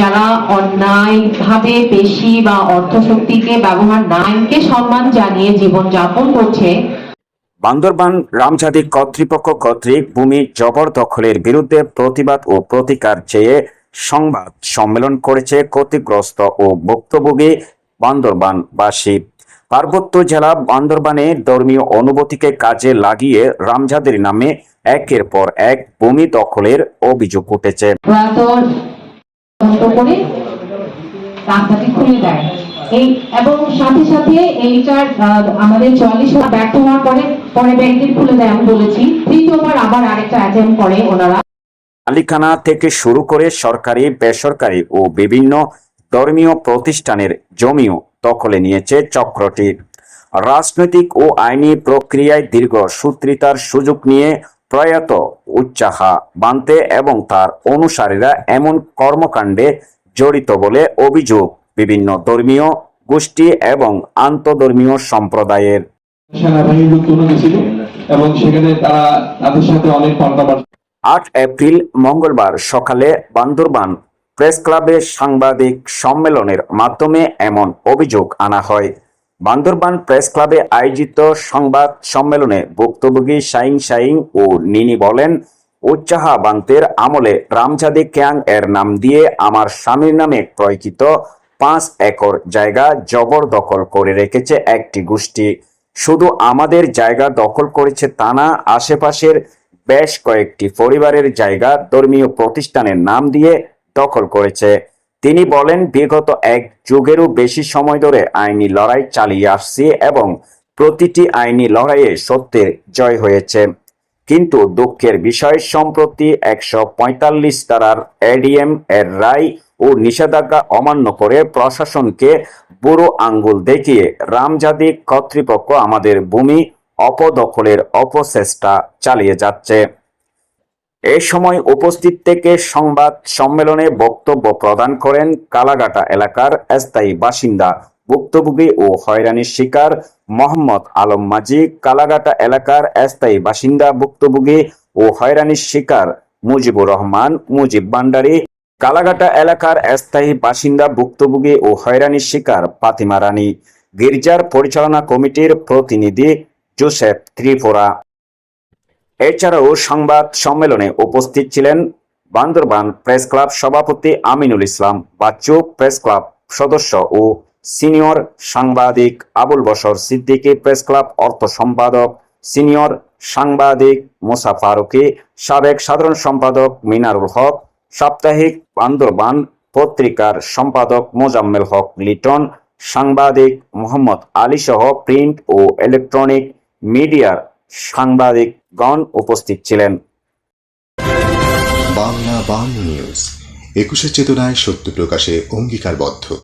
যারা অন্যায়ভাবে পেশি বা অর্থশক্তিকে ব্যবহার না আইনকে সম্মান জানিয়ে জীবনযাপন করছে। বান্দরবান রামজাদি কর্তৃপক্ষ কর্তৃক ভূমি জবরদখলের বিরুদ্ধে প্রতিবাদ ও প্রতিকার চেয়ে সংবাদ সম্মেলন করেছে ক্ষতিগ্রস্ত ও ভুক্তভোগী বান্দরবানবাসী। পার্বত্য জেলা বান্দরবানে ধর্মীয় অনুভূতিকে কাজে লাগিয়ে রামজাদের নামে একের পর এক ভূমি দখলের অভিযোগ উঠেছে। বন্ধ করে রাস্তাটি খুলে দেয়। এই এবং সাথে সাথে এইটার আমাদের চুয়াল্লিশ বার ব্যর্থ হওয়ার পরে পরে খুলে দেয় আমি বলেছি। তৃতীয়বার আবার আরেকটা অ্যাটেম্প করে ওনারা। মালিকানা থেকে শুরু করে সরকারি, বেসরকারি ও বিভিন্ন ধর্মীয় প্রতিষ্ঠানের জমিও দখলে নিয়েছে চক্রটি। রাজনৈতিক ও আইনি প্রক্রিয়ায় দীর্ঘ সূত্রিতার সুযোগ নিয়ে প্রয়াত উচ্চাহা বানতে এবং তার অনুসারীরা এমন কর্মকাণ্ডে জড়িত বলে অভিযোগ। বিভিন্ন ধর্মীয় গোষ্ঠী এবং আন্তধর্মীয় সম্প্রদায়ের সেনাবাহিনী লুকিয়ে গেছিল এবং সেখানে তারা তাদের সাথে অনেক আট এপ্রিল মঙ্গলবার সকালে বান্দরবান প্রেস ক্লাবে সাংবাদিক সম্মেলনের মাধ্যমে এমন অভিযোগ আনা হয়। বান্দরবান প্রেস ক্লাবে আয়োজিত সংবাদ সম্মেলনে ভুক্তভোগী শাইং শাইং ও নিনি বলেন, উচ্চাহা বান্তের আমলে রামজাদি ক্যাং এর নাম দিয়ে আমার স্বামীর নামে ক্রয়কৃত পাঁচ একর জায়গা জবরদখল করে রেখেছে একটি গোষ্ঠী। শুধু আমাদের জায়গা দখল করেছে তা না, আশেপাশের বেশ কয়েকটি পরিবারের জায়গা ধর্মীয় প্রতিষ্ঠানের নাম দিয়ে দখল করেছে। তিনি বলেন, বিগত এক যুগেরও বেশি সময় ধরে আইনি লড়াই চালিয়ে আসছি এবং প্রতিটি আইনি লড়াইয়ে সত্যের জয় হয়েছে। কিন্তু দুঃখের বিষয়, সম্প্রতি একশো পঁয়তাল্লিশ তারার এডিএম এর রায় ও নিষেধাজ্ঞা অমান্য করে প্রশাসনকে বুড়ো আঙ্গুল দেখিয়ে রামজাদি কর্তৃপক্ষ আমাদের ভূমি অপদখলের অপচেষ্টা চালিয়ে যাচ্ছে। এ সময় উপস্থিত থেকে সংবাদ সম্মেলনে বক্তব্য প্রদান করেন কালাগাটা এলাকার স্থায়ী বাসিন্দা, ভুক্তভোগী ও হয়রানির শিকার মোহাম্মদ আলম মাঝি কালাগাটা এলাকার স্থায়ী বাসিন্দা, ভুক্তভোগী ও হয়রানির শিকার মুজিবুর রহমান, মুজিব ভান্ডারী কালাগাটা এলাকার স্থায়ী বাসিন্দা, ভুক্তভোগী ও হয়রানির শিকার ফাতিমা রানী, গির্জার পরিচালনা কমিটির প্রতিনিধি জোসেফ ত্রিপুরা। এছাড়াও সংবাদ সম্মেলনে উপস্থিত ছিলেন বান্দরবান প্রেস ক্লাব সভাপতি আমিনুল ইসলাম বাচ্চু, প্রেস ক্লাব সদস্য ও সিনিয়র সাংবাদিক আবুল বশর সিদ্দিকী, প্রেস ক্লাব অর্থ সম্পাদক সিনিয়র সাংবাদিক মুসা ফারুকি, সাবেক সাধারণ সম্পাদক মিনারুল হক, সাপ্তাহিক বান্দরবান পত্রিকার সম্পাদক মোজাম্মেল হক লিটন, সাংবাদিক মোহাম্মদ আলী সহ প্রিন্ট ও ইলেকট্রনিক মিডিয়ার সাংবাদিকগণ উপস্থিত ছিলেন। বাংলা বাংলা নিউজ একুশে চেতনায় সত্য প্রকাশে অঙ্গীকারবদ্ধ।